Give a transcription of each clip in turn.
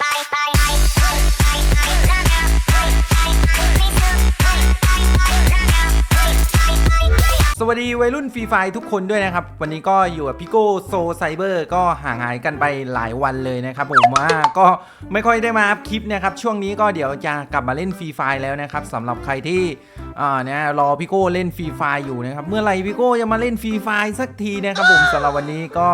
ส วัสดีวัยรุ่นฟรีไฟทุกคนด้วยนะครับ วันนี้ก็อยู่กับพี่โก้โซไซเบอร์ก็ห่างหายกันไปหลายวันเลยนะครับผมว่าก็ไม่ค่อยได้มาอัพคลิปนะครับ ช่วงนี้ก็เดี๋ยวจะกลับมาเล่นฟรีไฟแล้วนะครับสำหรับใครที่อ่าเนี่ยรอพี่โก้เล่นฟรีไฟอยู่นะครับ เมื่อไหร่พี่โก้จะมาเล่นฟรีไฟสักทีนะครับผมสำหรับวันนี้ก็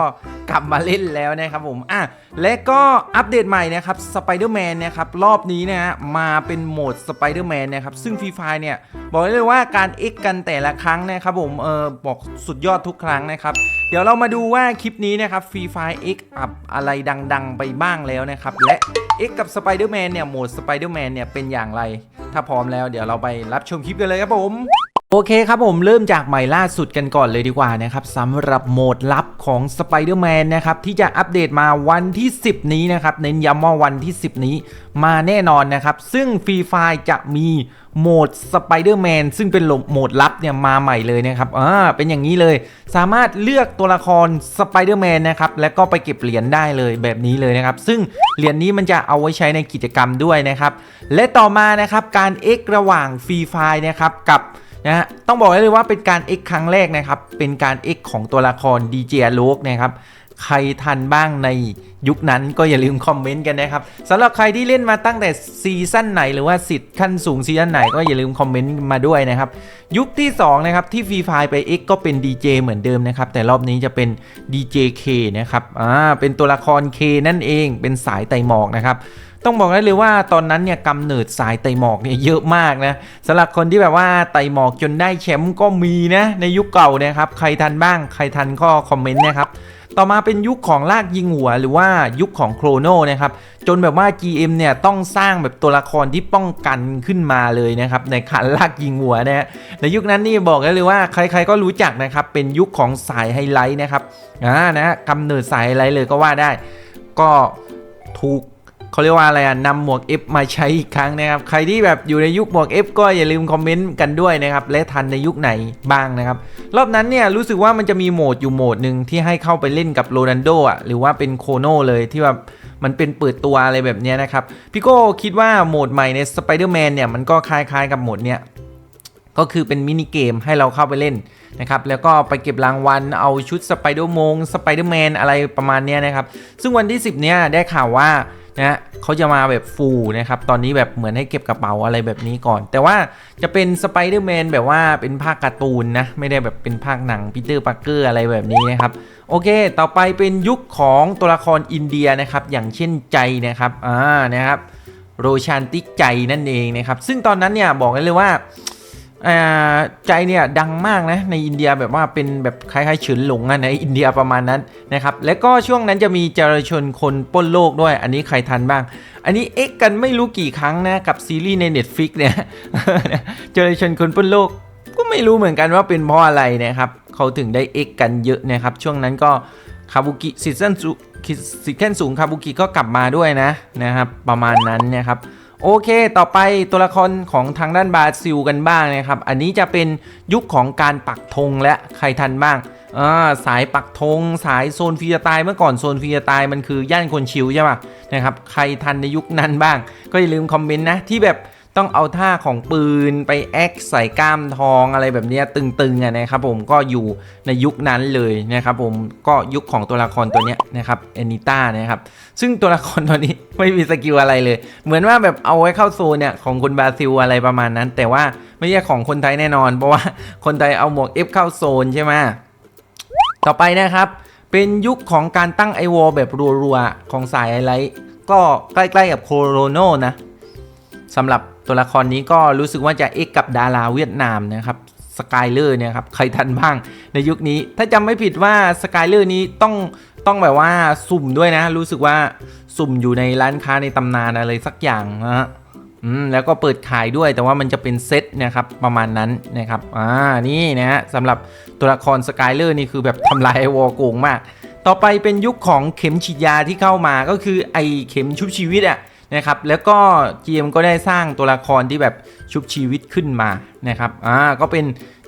กลับมาเล่นแล้วนะครับผมอะและก็อัปเดตใหม่นะครับสไปเดอร์แมนนะครับรอบนี้นะฮะมาเป็นโหมดสไปเดอร์แมนนะครับซึ่งฟรีไฟเนี่ย บอกเลยว่าการ X กันแต่ละครั้งนะครับผมเออบอกสุดยอดทุกครั้งนะครับ เดี๋ยวเรามาดูว่าคลิปนี้นะครับฟรีไฟ X อับอะไรดังๆ ไปบ้างแล้วนะครับ และ X กับ Spider-Man เนี่ยโหมด Spider-Man เนี่ยเป็นอย่างไร ถ้าพร้อมแล้วเดี๋ยวเราไปรับชมคลิปกันเลยครับผม โอเคครับผมเริ่มจากใหม่ล่าสุดกันก่อนเลยดีกว่านะครับสำหรับโหมดลับของ Spider-Man นะครับที่จะอัปเดตมาวันที่ 10 นี้นะครับเน้นย้ำว่าวันที่ 10 นี้มาแน่นอนนะครับ ซึ่งฟรีไฟจะมีโหมด Spider-Man ซึ่งเป็นโหมดลับเนี่ยมาใหม่เลยนะครับอ่าเป็นอย่างนี้เลย สามารถเลือกตัวละคร Spider-Man นะครับแล้วก็ไปเก็บเหรียญได้เลยแบบนี้เลยนะครับ ซึ่งเหรียญนี้มันจะเอาไว้ใช้ในกิจกรรมด้วยนะครับ และต่อมานะครับการ X ระหว่างฟรีไฟนะครับกับ นะฮะต้องบอกเลยว่าเป็นการ X ครั้งแรกนะครับ เป็นการ X ของตัวละคร DJ โลกนะครับ ใครทันบ้างใน ยุคนั้นก็อย่าลืมคอมเมนต์กันนะครับสำหรับใครที่เล่นมาตั้งแต่ซีซั่นไหนหรือว่าสิทธิ์ขั้นสูงซีซั่นไหนก็อย่าลืมคอมเมนต์มาด้วยนะครับ ยุคที่2นะครับที่ฟรีไฟไป X ก็เป็น DJ เหมือนเดิมนะครับ แต่รอบนี้จะเป็น DJ K นะครับอ่าเป็นตัวละคร K นั่นเองเป็นสายไตหมอกนะครับต้องบอกได้เลยว่าตอนนั้นเนี่ยกำเนิดสายไตหมอกเนี่ยเยอะมากนะสำหรับคนที่แบบว่าไตหมอกจนได้แชมป์ก็มีนะในยุคเก่านะครับใครทันบ้างใครทันก็คอมเมนต์นะครับ ต่อมาเป็นยุคของลากยิงหัวหรือว่ายุคของโครโนนะครับ จนแบบว่า GM เนี่ยต้องสร้างแบบตัวละครที่ป้องกันขึ้นมาเลยนะครับในขันลากยิงหัวนะฮะในยุคนั้นนี่บอกได้เลยว่าใครๆก็รู้จักนะครับเป็นยุคของสายไฮไลท์นะครับอ่านะฮะกำเนิดสายไฮไลท์เลยก็ว่าได้ ก็ถูก เขาเรียกว่าอะไรอะนำหมวก F มาใช้อีกครั้งนะครับ ใครที่แบบอยู่ในยุคหมวก F ก็อย่าลืมคอมเมนต์กันด้วยนะครับ และทันในยุคไหนบ้างนะครับ รอบนั้นเนี่ยรู้สึกว่ามันจะมีโหมดอยู่โหมดหนึ่งที่ให้เข้าไปเล่นกับโรนันโดอะหรือว่าเป็นโคโนเลยที่แบบมันเป็นเปิดตัวอะไรแบบนี้นะครับพี่โก้คิดว่าโหมดใหม่ใน Spider-Man เนี่ยมันก็คล้ายๆกับโหมดเนี้ยก็คือเป็นมินิเกมให้เราเข้าไปเล่นนะครับ แล้วก็ไปเก็บรางวัล เอาชุดสไปเดอร์มงสไปเดอร์แมนอะไรประมาณเนี้ยนะครับ ซึ่งวันที่ 10 เนี้ยได้ข่าวว่า นะเขาจะมาแบบฟูนะครับ ตอนนี้แบบเหมือนให้เก็บกระเป๋าอะไรแบบนี้ก่อน แต่ว่าจะเป็นสไปเดอร์แมนแบบว่าเป็นภาคการ์ตูนนะ ไม่ได้แบบเป็นภาคหนังปีเตอร์ปาร์เกอร์อะไรแบบนี้นะครับ โอเค ต่อไปเป็นยุคของตัวละครอินเดียนะครับ อย่างเช่นใจนะครับ อ่า นะครับ โรชันติกใจนั่นเองนะครับ ซึ่งตอนนั้นเนี่ยบอกได้เลยว่า ใจเนี่ยดังมากนะในอินเดียแบบว่าเป็นแบบคล้ายๆเฉินหลงอะในอินเดียประมาณนั้นนะครับและก็ช่วงนั้นจะมีเจรชนคนป้นโลกด้วย อันนี้ใครทันบ้าง อันนี้เอ็กกันไม่รู้กี่ครั้งนะกับซีรีส์ใน Netflix เนี่ยเจรชนคนป้นโลกก็ไม่รู้เหมือนกันว่าเป็นเพราะอะไรนะครับเขาถึงได้เอ็กกันเยอะนะครับช่วงนั้นก็คาบุกิซีซั่นซีซั่นสูงคาบุกิก็กลับมาด้วยนะนะครับประมาณนั้นนะครับ โอเค ต่อไปตัวละครของทางด้านบราซิลกันบ้างนะครับ อันนี้จะเป็นยุคของการปักธงและใครทันบ้างอ่าสายปักธงสายโซนฟรีสไตล์เมื่อก่อนโซนฟรีสไตล์มันคือย่านคนชิวใช่ป่ะนะครับ ใครทันในยุคนั้นบ้าง ก็อย่าลืมคอมเมนต์นะที่แบบ ต้องเอาท่าของปืนไปแอคใส่กล้ามทองอะไรแบบนี้ตึงๆอะนะครับผมก็อยู่ในยุคนั้นเลยนะครับผมก็ยุคของตัวละครตัวนี้นะครับแอนิต้านะครับซึ่งตัวละครตัวนี้ไม่มีสกิลอะไรเลย เหมือนว่าแบบเอาไว้เข้าโซนเนี่ยของคนบราซิลอะไรประมาณนั้น แต่ว่าไม่ใช่ของคนไทยแน่นอน เพราะว่าคนไทยเอาหมวก F เข้าโซนใช่ไหมต่อไปนะครับ เป็นยุคของการตั้งไอวอลแบบรัวๆ ของสายไอไลท์ก็ใกล้ๆกับโคโรโนนะสำหรับ ตัวละครนี้ก็รู้สึกว่าจะเอกกับดาราเวียดนามนะครับสกายเลอร์เนี่ยครับใครทันบ้างในยุคนี้ ถ้าจำไม่ผิดว่าสกายเลอร์นี้ต้องต้องแบบว่าสุ่มด้วยนะ รู้สึกว่าสุ่มอยู่ในร้านค้าในตำนานอะไรสักอย่างนะฮะอืมแล้วก็เปิดขายด้วยแต่ว่ามันจะเป็นเซตนะครับประมาณนั้นนะครับอ่านี่นะฮะสำหรับตัวละครสกายเลอร์นี่คือแบบทำลายวอโกงมาก ต่อไปเป็นยุคของเข็มฉีดยาที่เข้ามาก็คือไอเข็มชุบชีวิตอะ นะครับแล้วก็ GM ก็ได้สร้างตัวละครที่แบบชุบชีวิตขึ้นมานะครับอ่าก็เป็น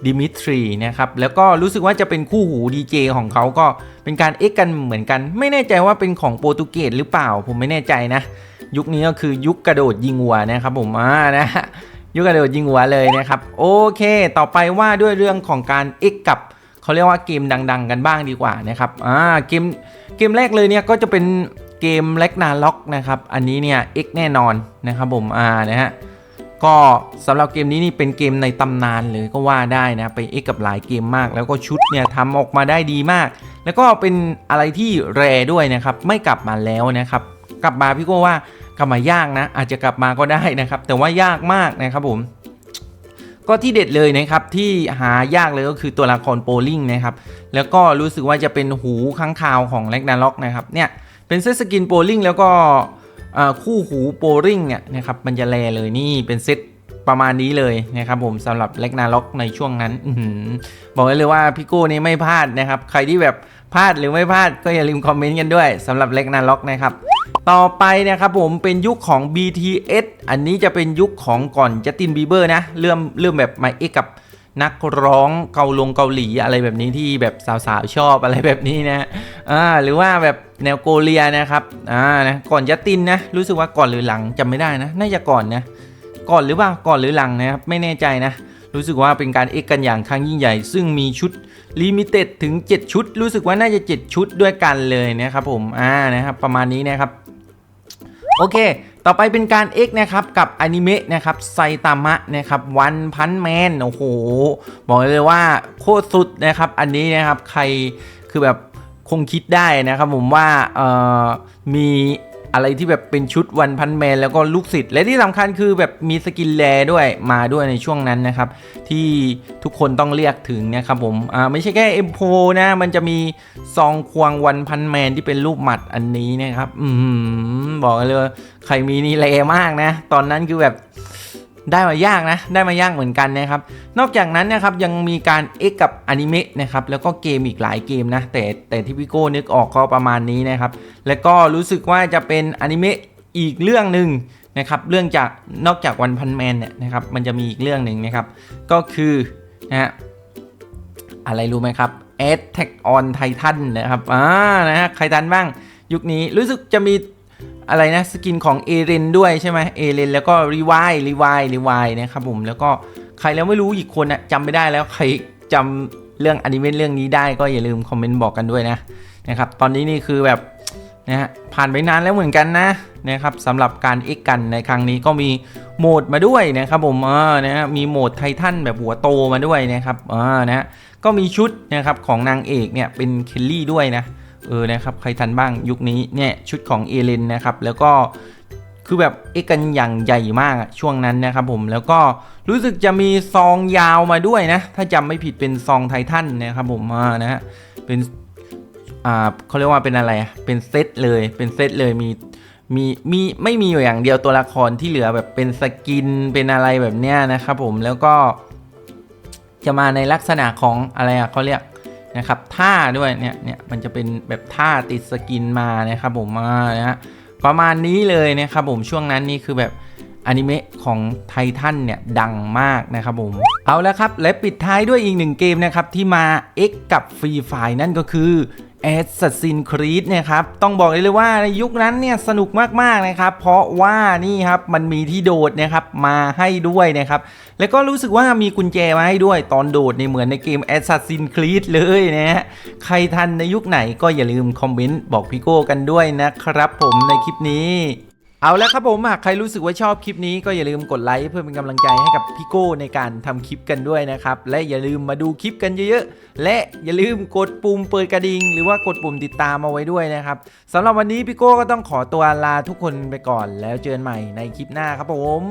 ดิมิทรีนะครับแล้วก็รู้สึกว่าจะเป็นคู่หูดีเจของเขาก็เป็นการเอ็กกันเหมือนกัน ไม่แน่ใจว่าเป็นของโปรตุเกสหรือเปล่า ผมไม่แน่ใจนะ ยุคนี้ก็คือยุคกระโดดยิงหัวนะครับผมอ่านะยุคกระโดดยิงหัวเลยนะครับโอเค ต่อไปว่าด้วยเรื่องของการ X กับเขาเรียกว่าเกมดัง ๆ กันบ้างดีกว่านะครับอ่าเกมเกมแรกเลยเนี่ยก็จะเป็น เกมเล็กนาล็อกนะครับ อันนี้เนี่ย X แน่นอนนะครับผมอ่านะฮะก็สำหรับเกมนี้นี่เป็นเกมในตำนานเลยก็ว่าได้นะ ไปเอ็กกับหลายเกมมาก แล้วก็ชุดเนี่ยทำออกมาได้ดีมาก แล้วก็เป็นอะไรที่แรด้วยนะครับ ไม่กลับมาแล้วนะครับ กลับมาพี่ก็ว่ากลับมายากนะ อาจจะกลับมาก็ได้นะครับ แต่ว่ายากมากนะครับผม ก็ที่เด็ดเลยนะครับที่หายากเลยก็คือตัวละครโปลิงนะครับ แล้วก็รู้สึกว่าจะเป็นหูข้างคาวของแล็กนาล็อกนะครับเนี่ย เป็นเซตสกินโปลิงแล้วก็คู่หูโปลิงเนี่ยนะครับมันจะแลเลยนี่เป็นเซตประมาณนี้เลยนะครับผมสำหรับเล็กนาล็อกในช่วงนั้นอบอกเลยว่าพี่โก้นี่ไม่พลาดนะครับ ใครที่แบบพลาดหรือไม่พลาดก็อย่าลืมคอมเมนต์กันด้วยสำหรับเล็กนาล็อกนะครับต่อไปนะครับผมเป็นยุคของ BTS อันนี้จะเป็นยุคของก่อนจัสตินบีเบอร์นะ เริ่มเริ่มแบบมาเอกกับ นักร้องเกาลงเกาหลีอะไรแบบนี้ที่แบบสาวๆชอบอะไรแบบนี้นะอ่าหรือว่าแบบแนวโกเลียนะครับอ่านะก่อนจัตินนะรู้สึกว่าก่อนหรือหลังจำไม่ได้นะ น่าจะก่อนนะก่อนหรือเปล่าก่อนหรือหลังนะครับไม่แน่ใจนะ รู้สึกว่าเป็นการเอกกันอย่างครั้งยิ่งใหญ่ ซึ่งมีชุดลิมิเต็ดถึง 7 ชุด รู้สึกว่าน่าจะ 7 ชุดด้วยกันเลยนะครับผมอ่านะครับประมาณนี้นะครับ โอเค ต่อไปเป็นการ X นะครับ กับอนิเมะนะครับไซตามะนะครับวันพันแมนโอ้โห บอกเลยว่าโคตรสุดนะครับ อันนี้นะครับ ใครคือแบบคงคิดได้นะครับผมว่ามี อะไรที่แบบเป็นชุดวันพันแมนแล้วก็ลูกศิษย์และที่สำคัญคือแบบมีสกินแลด้วยมาด้วยในช่วงนั้นนะครับ ที่ทุกคนต้องเรียกถึงนะครับผมอ่าไม่ใช่แค่เอ็มโพนะมันจะมีซองควงวันพันแมนที่เป็นรูปหมัดอันนี้นะครับ อืมบอกเลยใครมีนี่เลมากนะ ตอนนั้นคือแบบ ได้มายากนะ ได้มายากเหมือนกันนะครับ นอกจากนั้นนะครับยังมีการ X กับอนิเมะนะครับ แล้วก็เกมอีกหลายเกมนะ แต่แต่ที่พี่โก้นึกออกก็ประมาณนี้นะครับ แล้วก็รู้สึกว่าจะเป็นอนิเมะอีกเรื่องหนึ่งนะครับ เรื่องจากนอกจากวันพันแมนเนี่ยนะครับ มันจะมีอีกเรื่องหนึ่งนะครับ ก็คือนะฮะอะไรรู้ไหมครับ Attack on Titan นะครับ อ่า นะฮะ ใครทันบ้าง ยุคนี้รู้สึกจะมี อะไรนะสกินของเอเรนด้วยใช่ไหมเอเรนแล้วก็รีวายรีวายรีวายนะครับผมแล้วก็ใครแล้วไม่รู้อีกคนนะจำไม่ได้แล้วใครจำเรื่องอนิเมะเรื่องนี้ได้ก็อย่าลืมคอมเมนต์บอกกันด้วยนะนะครับตอนนี้นี่คือแบบนะฮะผ่านไปนานแล้วเหมือนกันนะนะครับสำหรับการเอ็กกันในครั้งนี้ก็มีโหมดมาด้วยนะครับผมเออนะฮะมีโหมดไททันแบบหัวโตมาด้วยนะครับเออนะก็มีชุดนะครับของนางเอกเนี่ยเป็นเคลลี่ด้วยนะ เออนะครับใครทันบ้างยุคนี้เนี่ยชุดของเอเลนนะครับแล้วก็คือแบบเอ็กกันอย่างใหญ่มากช่วงนั้นนะครับผมแล้วก็รู้สึกจะมีซองยาวมาด้วยนะ ถ้าจำไม่ผิดเป็นซองไททันนะครับผมอ่านะฮะเป็นอ่าเขาเรียกว่าเป็นอะไรเป็นเซตเลยเป็นเซตเลยมีมีมีไม่มีอยู่อย่างเดียวตัวละครที่เหลือแบบเป็นสกินเป็นอะไรแบบเนี้ยนะครับผมแล้วก็จะมาในลักษณะของอะไรอะเขาเรียก นะครับท่าด้วยเนี่ยเนี่ยมันจะเป็นแบบท่าติดสกินมานะครับผมมานะฮะประมาณนี้เลยนะครับผมช่วงนั้นนี่คือแบบอนิเมะของไททันเนี่ยดังมากนะครับผมเอาแล้วครับและปิดท้ายด้วยอีกหนึ่งเกมนะครับที่มา X กับฟรีไฟนั่นก็คือ Assassin's Creed เนี่ยครับต้องบอกเลยว่าในยุคนั้นเนี่ยสนุกมากๆนะครับ เพราะว่านี่ครับมันมีที่โดดนะครับมาให้ด้วยนะครับ แล้วก็รู้สึกว่ามีกุญแจมาให้ด้วยตอนโดดในเหมือนในเกม Assassin's Creed เลยนะฮะใครทันในยุคไหนก็อย่าลืมคอมเมนต์บอกพี่โก้กันด้วยนะครับผมในคลิปนี้ เอาแล้วครับผมหากใครรู้สึกว่าชอบคลิปนี้ก็อย่าลืมกดไลค์เพื่อเป็นกำลังใจให้กับพี่โก้ในการทำคลิปกันด้วยนะครับ และอย่าลืมมาดูคลิปกันเยอะๆ และอย่าลืมกดปุ่มเปิดกระดิ่งหรือว่ากดปุ่มติดตามเอาไว้ด้วยนะครับสำหรับวันนี้พี่โก้ก็ต้องขอตัวลาทุกคนไปก่อนแล้วเจอกันใหม่ในคลิปหน้าครับผม